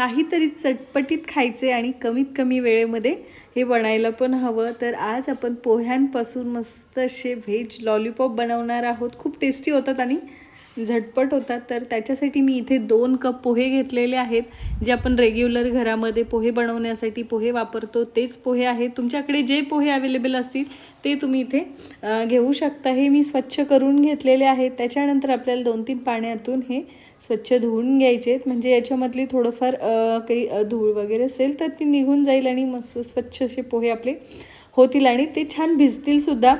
काहीतरी चटपटीत खायचे आणि कमीत कमी वेळेमध्ये हे बनायला पण हवं. तर आज आपण पोह्यांपासून मस्त असे व्हेज लॉलीपॉप बनवणार आहोत. खूप टेस्टी होतात आणि झटपट होतात तर त्याच्यासाठी मी इथे दोन कप पोहे घेतलेले आहेत जे आपण रेग्युलर घरामध्ये पोहे बनवण्यासाठी पोहे वापरतो तेच पोहे आहेत. तुमच्याकडे जे पोहे अवेलेबल असतील ते तुम्ही इथे घेऊ शकता. हे मी स्वच्छ करून घेतलेले आहेत. त्याच्यानंतर आपल्याला दोन तीन पाण्यातून हे स्वच्छ धुवून घ्यायचे आहेत. म्हणजे याच्यामधली थोडंफार काही धूळ वगैरे असेल तर ती निघून जाईल आणि मस्त स्वच्छ असे पोहे आपले होतील आणि ते छान भिजतील सुद्धा.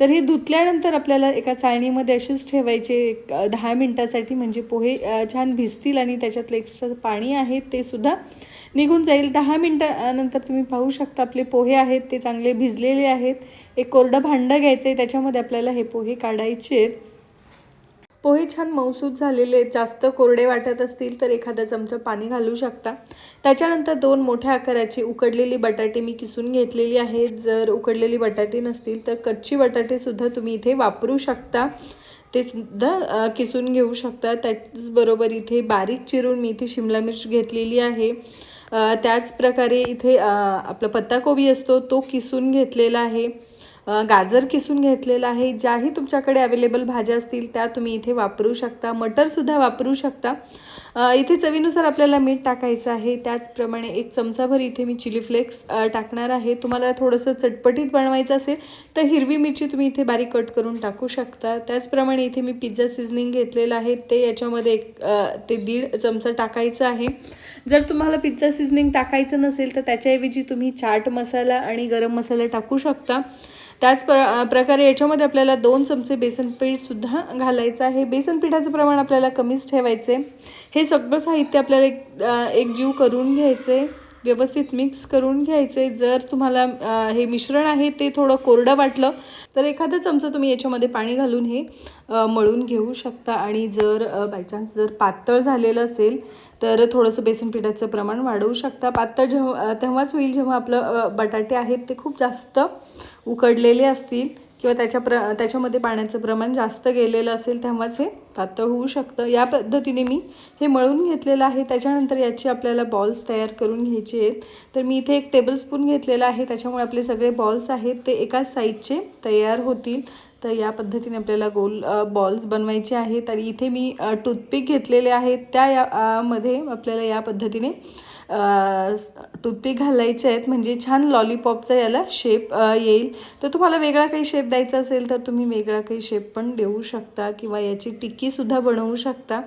तर हे धुतल्यानंतर आपल्याला एका चाळणीमध्ये असेच ठेवायचे एक दहा मिनटासाठी म्हणजे पोहे छान भिजतील आणि त्याच्यातलं एक्स्ट्रा पाणी आहे ते सुद्धा निघून जाईल. दहा मिनटानंतर तुम्ही पाहू शकता आपले पोहे आहेत ते चांगले भिजलेले आहेत. एक कोरडं भांडं घ्यायचं आहे त्याच्यामध्ये आपल्याला हे पोहे काढायचे आहेत पोहे छान मऊसूत झालेले जास्त कोरडे वाटत असतील तर एखादा चमचा पाणी घालू शकता. त्याच्यानंतर दोन मोठ्या आकाराची उकडलेली बटाटे मी किसून घेतलेली आहे. जर उकडलेली बटाटे नसतील तर कच्ची बटाटेसुद्धा तुम्ही इथे वापरू शकता. ते सुद्धा किसून घेऊ शकता. त्याचबरोबर इथे बारीक चिरून मी इथे शिमला मिर्च घेतलेली आहे. त्याचप्रकारे त्याच प्रकारे इथे आपला पत्ताकोबी असतो तो किसून घेतलेला आहे. गाजर किसून घेतलेला आहे. ज्याही तुमच्याकडे अवेलेबल भाज्या असतील त्या तुम्ही इथे वापरू शकता. मटरसुद्धा वापरू शकता. इथे चवीनुसार आपल्याला मीठ टाकायचं आहे. त्याचप्रमाणे एक चमचाभर इथे मी चिली फ्लेक्स टाकणार आहे. तुम्हाला थोडंसं चटपटीत बनवायचं असेल तर हिरवी मिरची तुम्ही इथे बारीक कट करून टाकू शकता. त्याचप्रमाणे इथे मी पिझ्झा सिझनिंग घेतलेलं आहे. ते याच्यामध्ये एक ते दीड चमचा टाकायचं आहे. जर तुम्हाला पिझ्झा सिझनिंग टाकायचं नसेल तर त्याच्याऐवजी तुम्ही चाट मसाला आणि गरम मसाला टाकू शकता. त्याच प्र प्रकारे याच्यामध्ये आपल्याला दोन चमचे बेसन पीठसुद्धा घालायचं आहे. बेसन पिठाचं प्रमाण आपल्याला कमीच ठेवायचं आहे हे सगळं साहित्य आपल्याला एक एक एकजीव करून घ्यायचं आहे व्यवस्थित मिक्स करून घ्यायचे जर तुम्हाला हे मिश्रण आहे ते थोडं कोरडं वाटलं तर एखादा चमचा तुम्ही याच्यामध्ये पाणी घालून हे मळून घेऊ शकता. आणि जर बाय चान्स जर पातळ झालेलं असेल तर थोडंसं बेसन पिठाचं प्रमाण वाढवू शकता. पातळ जेव्हा तेव्हाच होईल जेव्हा आपलं बटाटे आहेत ते खूप जास्त उकडलेले असतील. किंवा त्याच्या प्र त्याच्यामध्ये पाण्याचं प्रमाण जास्त गेलेलं असेल तेव्हाच हे पातळ होऊ शकतं. या पद्धतीने मी हे मळून घेतलेलं आहे. त्याच्यानंतर याची आपल्याला बॉल्स तयार करून घ्यायचे आहेत. तर मी इथे एक टेबलस्पून घेतलेला आहे. त्याच्यामुळे आपले सगळे बॉल्स आहेत ते एकाच साईजचे तयार होतील. तर या पद्धतीने आपल्याला गोल बॉल्स बनवायचे आहेत. आणि इथे मी टूथपिक घेतलेले आहेत. त्या या मध्ये आपल्याला या पद्धतीने टूथपिक घालायचे आहेत म्हणजे छान लॉलीपॉपचा याला शेप येईल. तर तुम्हाला वेगळा काही शेप द्यायचा असेल तर तुम्ही वेगळा काही शेप पण देऊ शकता किंवा याची टिक्कीसुद्धा बनवू शकता.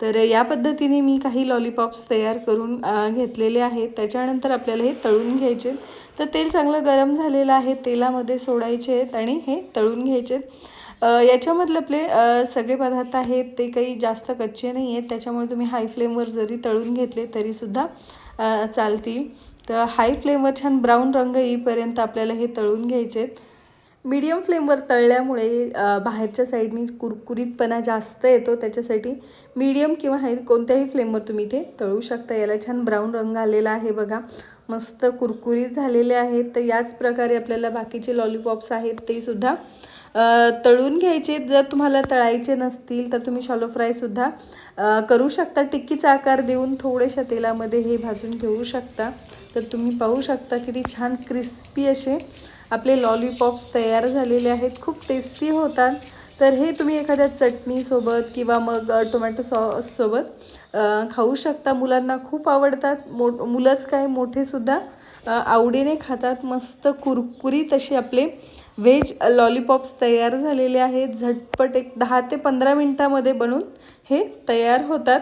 तर या पद्धतीने मी काही लॉलीपॉप्स तयार करून घेतलेले आहेत. त्याच्यानंतर आपल्याला हे तळून घ्यायचे तर तेल चांगलं गरम झालेलं आहे. तेलामध्ये सोडायचे आहेत आणि हे तळून घ्यायचे आहेत. याच्यामधले आपले सगळे पदार्थ आहेत ते काही जास्त कच्चे नाही आहेत. त्याच्यामुळे तुम्ही हाय फ्लेमवर जरी तळून घेतले तरीसुद्धा चालतील. तर हाय फ्लेमवर छान ब्राऊन रंग येईपर्यंत आपल्याला हे तळून घ्यायचे आहेत मीडियम फ्लेमवर तळल्यामुळे बाहेरच्या साईडनी कुरकुरीतपणा जास्त येतो त्याच्यासाठी मीडियम किंवा हाय कोणत्याही फ्लेमवर तुम्ही ते तळू शकता. याला छान ब्राऊन रंग आलेला आहे बघा. मस्त कुरकुरीत झालेले आहेत. तर याच प्रकारे आपल्याला बाकीचे लॉलीपॉप्स आहेत ते सुद्धा तळून घ्यायचे. जर तुम्हाला तळायचे नसतील तर तुम्ही शॉलो फ्रायसुद्धा करू शकता. टिक्कीचा आकार देऊन थोड्याशा तेलामध्ये हे भाजून घेऊ शकता. तर तुम्ही पाहू शकता किती छान क्रिस्पी असे आपले लॉलीपॉप्स तयार झालेले आहेत खूप टेस्टी होतात. तर हे तुम्ही एखाद्या चटणीसोबत किंवा मग टोमॅटो सॉससोबत खाऊ शकता. मुलांना खूप आवडतात. मो मुलंच काय मोठेसुद्धा आवडीने खातात. मस्त कुरकुरीत असे आपले व्हेज लॉलीपॉप्स तयार झालेले आहेत. झटपट एक दहा ते पंधरा मिनटामध्ये बनून हे तयार होतात.